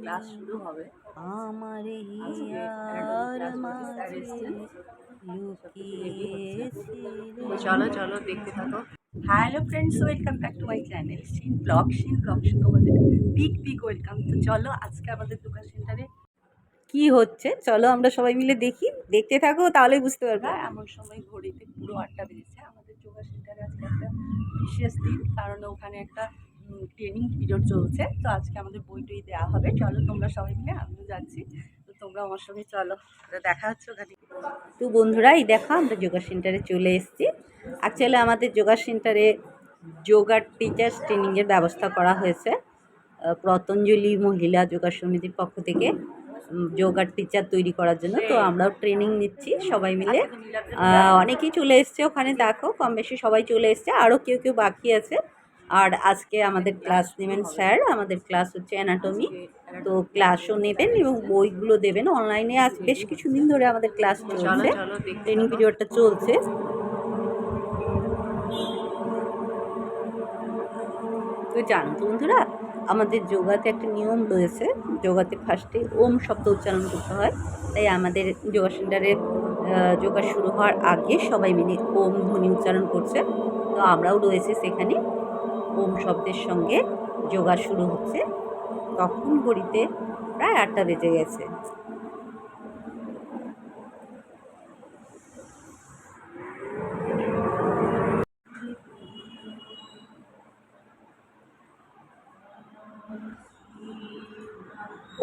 Class শুরু হবে। আমার চলো চলো দেখতে থাকো। Hello friends welcome back to my channel Shin blog Shin blog তোমাদের বিগ বিগ ওয়েলকাম তো চলো আজকে আমাদের দোকান সেন্টারে কি হচ্ছে? চলো আমরা সবাই মিলে দেখি। দেখতে থাকো তাহলে বুঝতে পারবে। প্রায় এমন সময় ঘড়িতে পুরো আটটা বেজেছে। আমাদের যোগা সেন্টারে আজকে একটা বিশেষ দিন কারণ ওখানে একটা ট্রেনিং পিরিয়ড চলছে। তো আজকে আমাদের বই টই দেওয়া হবে। চলো তোমরা সবাই মিলে আমিও যাচ্ছি। তো তোমরা আমার সঙ্গে চলো। দেখা হচ্ছে ওখানে। তো বন্ধুরা এই দেখো আমরা যোগা সেন্টারে চলে এসেছি। অ্যাকচুয়ালি আমাদের যোগা সেন্টারে যোগার টিচার্স ট্রেনিংয়ের ব্যবস্থা করা হয়েছে পতঞ্জলি মহিলা যোগা সমিতির পক্ষ থেকে যোগার টিচার তৈরি করার জন্য। তো আমরাও ট্রেনিং নিচ্ছি সবাই মিলে। অনেকেই চলে এসছে ওখানে দেখো কম বেশি সবাই চলে এসছে আরও কেউ কেউ বাকি আছে। আর আজকে আমাদের ক্লাস নেবেন স্যার আমাদের ক্লাস হচ্ছে অ্যানাটমি তো ক্লাসও নেবেন এবং বইগুলো দেবেন। অনলাইনে আজ বেশ কিছুদিন ধরে আমাদের ক্লাস চলো চলছে ট্রেনিং পিরিয়ডটা চলছে। তো জানো তো বন্ধুরা, আমাদের যোগাতে একটা নিয়ম রয়েছে। যোগাতে ফার্স্টে ওম শব্দ উচ্চারণ করতে হয়। তাই আমাদের যোগা সেন্টারে যোগা শুরু হওয়ার আগে সবাই মিলে ওম ধ্বনি উচ্চারণ করছে। তো আমরাও রয়েছে সেখানে। ওম শব্দের সঙ্গে যোগা শুরু হচ্ছে। তখন ঘড়িতে প্রায় আটটা বেজে গেছে।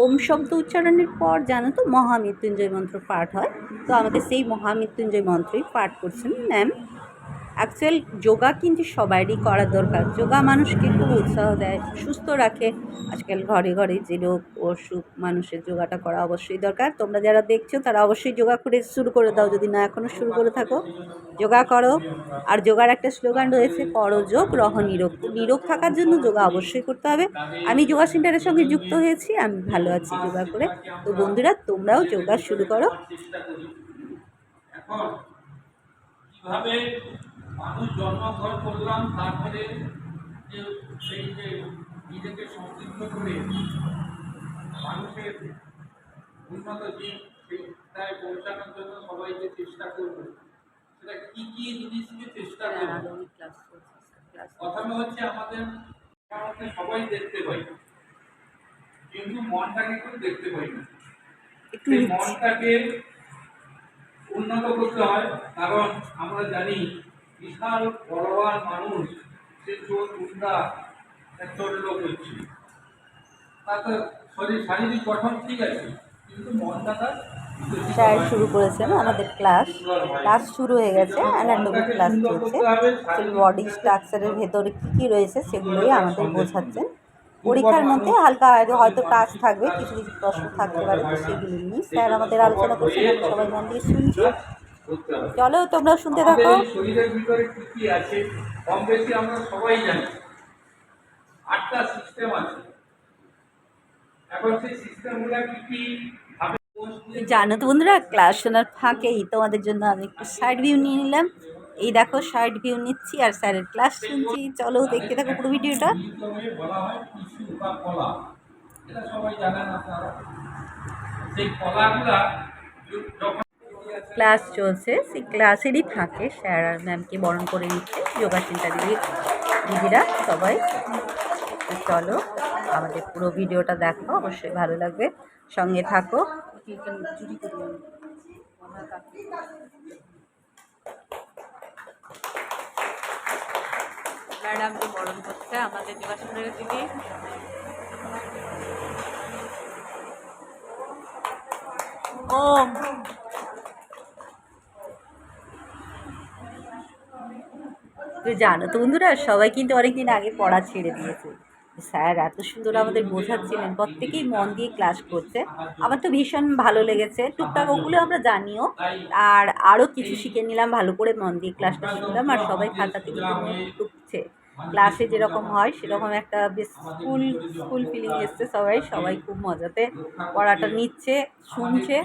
ওম শব্দ উচ্চারণের পর জানো তো মহামৃত্যুঞ্জয় মন্ত্র পাঠ হয়। তো আমাকে সেই মহামৃত্যুঞ্জয় মন্ত্রই পাঠ করছেন ম্যাম অ্যাকচুয়াল যোগা কিন্তু সবারই করা দরকার। যোগা মানুষকে খুব উৎসাহ দেয়, সুস্থ রাখে। আজকাল ঘরে ঘরে যে রোগ অসুখ, মানুষের যোগাটা করা অবশ্যই দরকার। তোমরা যারা দেখছ, তারা অবশ্যই যোগা করে শুরু করে দাও। যদি না এখনও শুরু করে থাকো, যোগা করো। আর যোগার একটা স্লোগান রয়েছে করো যোগ, রহ নিরোগ। নিরোগ থাকার জন্য যোগা অবশ্যই করতে হবে। আমি যোগা সেন্টারের সঙ্গে যুক্ত হয়েছি, আমি ভালো আছি যোগা করে। তো বন্ধুরা, তোমরাও যোগা শুরু করো। মানুষ জন্মগ্রহণ করলাম তারপরে যে সেই যে নিজেকে সমৃদ্ধ করে মানুষের উন্নত দিক সেটায় পৌঁছানোর জন্য সবাই যে চেষ্টা করবে। সেটা কি কি জিনিস নিয়ে চেষ্টা করবে? চলছে ক্লাস প্রথমে হচ্ছে আমাদের সবাই দেখতে পাই কিন্তু মনটাকে কেউ দেখতে পাই না। সেই মনটাকে উন্নত করতে হয় কারণ আমরা জানি বিশাল বলবান মানুষ সে চোর গুন্ডা চোরল করছে তার তো শরীর শারীরিক গঠন ঠিক আছে কিন্তু মনটা তার স্যার শুরু করেছেন আমাদের ক্লাস ক্লাস শুরু হয়ে গেছে অ্যানাটমি ক্লাস চলছে। বডি স্ট্রাকচারের ভেতরে কী কী রয়েছে সেগুলোই আমাদের বোঝাচ্ছেন। পরীক্ষার মধ্যে হালকা হয়তো টাচ থাকবে কিছু কিছু প্রশ্ন থাকতে পারে তো সেগুলো নিয়ে। স্যার আমাদের আলোচনা করছেন সবাই মন দিয়ে শুনছি। চলো তোমরা শুনতে থাকো। শরীরের ভিতরে কি কি আছে কম বেশি আমরা সবাই জানি। আটটা সিস্টেম আছে। এখন সেই সিস্টেমগুলো কি কি জানো তো বন্ধুরা ক্লাস শোনার ফাঁকেই তোমাদের জন্য আমি একটু সাইড ভিউ নিয়ে নিলাম। এই দেখো সাইড ভিউ নিচ্ছি আর স্যারের ক্লাস শুনছি। চলো দেখতে থাকো পুরো ভিডিওটা। সেই কলাগুলা ক্লাস চলছে, সেই ক্লাসেরই থাকে স্যার আর ম্যামকে বরণ করে নিচ্ছে, যোগা সেন্টারের দিদিরা সবাই চলো, আমাদের পুরো ভিডিওটা দেখো, অবশ্যই ভালো লাগবে। সঙ্গে থাকো। ম্যাডামকে বরণ করছে আমাদের দিদি। তো জানো তো বন্ধুরা, সবাই কিন্তু অনেকদিন আগে পড়া ছেড়ে দিয়েছে। স্যার, এত সুন্দর আমাদের বোঝাচ্ছিলেন, প্রত্যেকেই মন দিয়ে ক্লাস করছে। আমার তো ভীষণ ভালো লেগেছে। টুকটাক ওগুলো আমরা জানিও। আর আরও কিছু শিখে নিলাম, ভালো করে মন দিয়ে ক্লাসটা শুনলাম। আর সবাই খাতা থেকে কিন্তু টুকছে। ক্লাসে যেরকম হয়, সেরকম একটা বেশ স্কুল স্কুল ফিলিং এসছে সবাই। সবাই খুব মজাতে পড়াটা নিচ্ছে, শুনছে।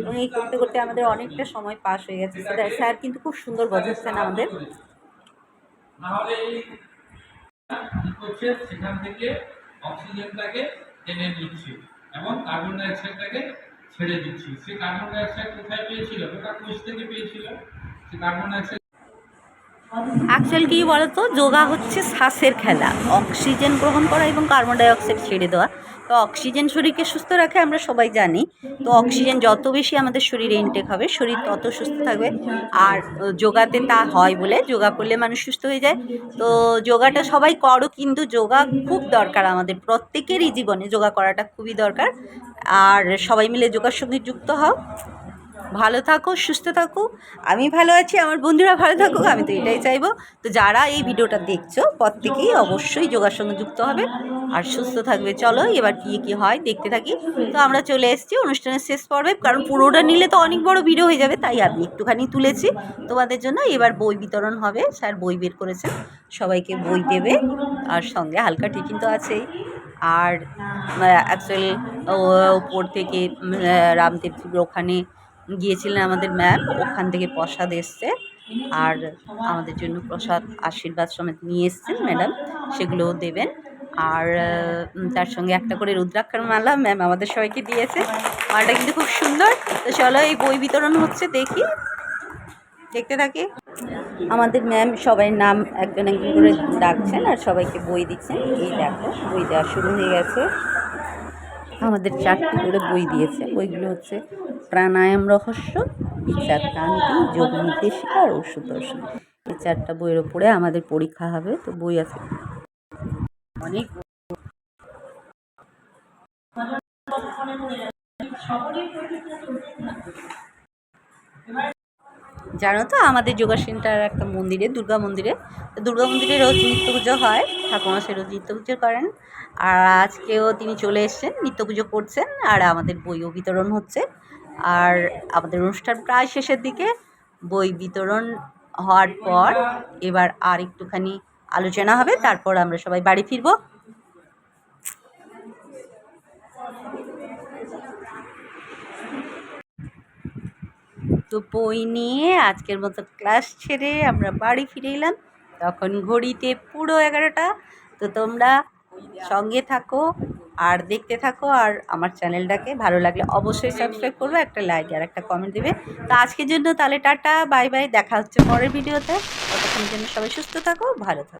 এবং এই করতে করতে আমাদের অনেকটা সময় পাস হয়ে গেছে। স্যার কিন্তু খুব সুন্দর বোঝাচ্ছেন আমাদের। নাহলে এই করছে? সেখান থেকে অক্সিজেনটাকে টেনে নিচ্ছে এবং কার্বন ডাইঅক্সাইডটাকে ছেড়ে দিচ্ছি। সে কার্বন ডাইঅক্সাইড কোথায় পেয়েছিল? ওটা কোষ থেকে পেয়েছিল। সে কার্বন ডাইঅক্সাইড অ্যাকচুয়াল কী বলতো? যোগা হচ্ছে শ্বাসের খেলা। অক্সিজেন গ্রহণ করা এবং কার্বন ডাইঅক্সাইড ছেড়ে দেওয়া। তো অক্সিজেন শরীরকে সুস্থ রাখে, আমরা সবাই জানি। তো অক্সিজেন যত বেশি আমাদের শরীরে ইনটেক হবে, শরীর তত সুস্থ থাকবে। আর যোগাতে তা হয় বলে যোগা করলে মানুষ সুস্থ হয়ে যায়। তো যোগাটা সবাই করো, কিন্তু যোগা খুব দরকার আমাদের। প্রত্যেকেরই জীবনে যোগা করাটা খুবই দরকার। আর সবাই মিলে যোগার সঙ্গে যুক্ত হও। ভালো থাকো, সুস্থ থাকো। আমি ভালো আছি, আমার বন্ধুরা ভালো থাকুক, আমি তো এটাই চাইব। তো যারা এই ভিডিওটা দেখছ প্রত্যেকেই অবশ্যই যোগার সঙ্গে যুক্ত হবে। আর সুস্থ থাকবে, চলো এবার কী কী হয়, দেখতে থাকি। তো আমরা চলে এসেছি অনুষ্ঠানের শেষ পর্বে, কারণ পুরোটা নিলে তো অনেক বড় ভিডিও হয়ে যাবে, তাই আমি একটুখানি তুলেছি। তোমাদের জন্য এবার বই বিতরণ হবে, স্যার বই বের করেছে সবাইকে বই দেবে, আর সঙ্গে হালকা টিফিন তো আছেই। আর অ্যাকচুয়ালি ওপর থেকে রামদেবজির ওখানে গিয়েছিলেন আমাদের ম্যাম, ওখান থেকে প্রসাদ এসছে। আর আমাদের জন্য প্রসাদ আশীর্বাদ সমেত নিয়ে এসছেন ম্যাডাম, সেগুলোও দেবেন। আর তার সঙ্গে একটা করে রুদ্রাক্ষর মালা ম্যাম আমাদের সবাইকে দিয়েছে। মালাটা কিন্তু খুব সুন্দর। তো চলো এই বই বিতরণ হচ্ছে, দেখি। দেখতে থাকি। আমাদের ম্যাম সবাই নাম একজন একজন করে ডাকছেন আর সবাইকে বই দিচ্ছেন। এই দেখো, বই দেওয়া শুরু হয়ে গেছে। আমাদের চারটি করে বই দিয়েছে। বইগুলো হচ্ছে প্রাণায়াম রহস্য বিচার কান্তি যোগ নির্দেশিকা আর ওষুধ দর্শন। এই চারটা বইয়ের ওপরে আমাদের পরীক্ষা হবে। তো বই আছে। অনেক জানো তো, আমাদের যোগা সেন্টার একটা মন্দিরে, দুর্গা মন্দিরে। দুর্গা মন্দিরে রোজ নিত্য পুজো হয় ঠাকুরমশাই রোজ নিত্য পুজো করেন। আর আজকেও তিনি চলে এসেছেন নিত্য পুজো করছেন, আর আমাদের বইও বিতরণ হচ্ছে। আর আমাদের অনুষ্ঠান প্রায় শেষের দিকে, বই বিতরণ হওয়ার পর এবার আর একটুখানি আলোচনা হবে, তারপর আমরা সবাই বাড়ি ফিরবো। তো বই নিয়ে আজকের মতো ক্লাস ছেড়ে আমরা বাড়ি ফিরে এলাম। তখন ঘড়িতে পুরো এগারোটা। তো তোমরা সঙ্গে থাকো আর দেখতে থাকো আর আমার চ্যানেলটাকে ভালো লাগলে অবশ্যই সাবস্ক্রাইব করবে, একটা লাইক আর একটা কমেন্ট দেবে। তো আজকের জন্য তাহলে টাটা, বাই বাই, দেখা হচ্ছে পরের ভিডিওতে। ততক্ষণের জন্য সবাই সুস্থ থাকো, ভালো থাকো।